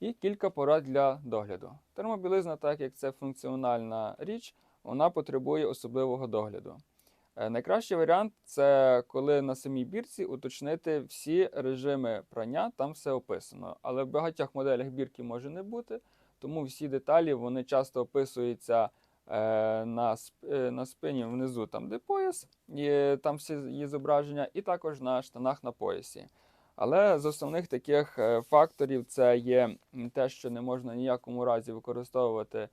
І кілька порад для догляду. Термобілизна, так як це функціональна річ, вона потребує особливого догляду. Е, Найкращий варіант це коли на самій бірці уточнити всі режими прання, там все описано. Але в багатьох моделях бірки може не бути, тому всі деталі вони часто описуються е, на, е, на спині внизу, там де пояс, і там всі є зображення, і також на штанах на поясі. Але з основних таких е, факторів це є те, що не можна ніякому разі використовувати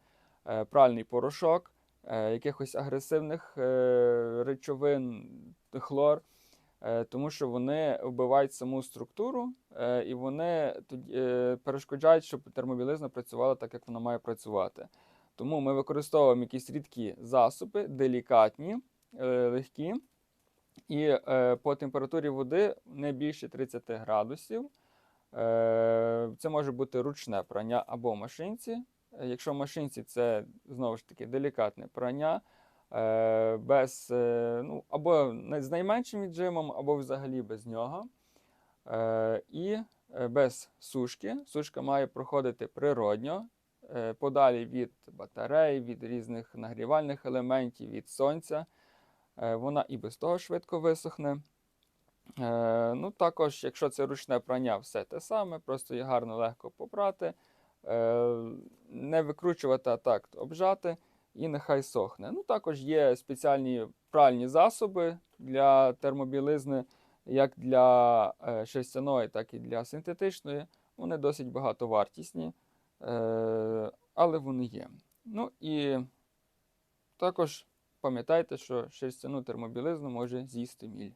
е, пральний порошок, е, якихось агресивних речовин, хлор, тому що вони вбивають саму структуру і вони перешкоджають, щоб термобілизна працювала так, як вона має працювати. Тому ми використовуємо якісь рідкі засоби, делікатні, легкі. І е, по температурі води не більше 30 градусів. Е, це може бути ручне прання або машинці. Е, Якщо в машинці це знову ж таки делікатне прання, е, без, е, ну, або з найменшим віджимом, або взагалі без нього. Е, і е, без сушки. Сушка має проходити природньо, е, подалі від батарей, від різних нагрівальних елементів, від сонця. Е, Вона і без того швидко висохне. Е, Ну, також, якщо це ручне прання, все те саме, просто її гарно легко попрати, е, не викручувати, а так обжати, і нехай сохне. Ну, також є спеціальні пральні засоби для термобілизни, як для шерстяної, так і для синтетичної. Вони досить багатовартісні, але вони є. Ну і також пам'ятайте, що шерстяну термобілизну може з'їсти міль.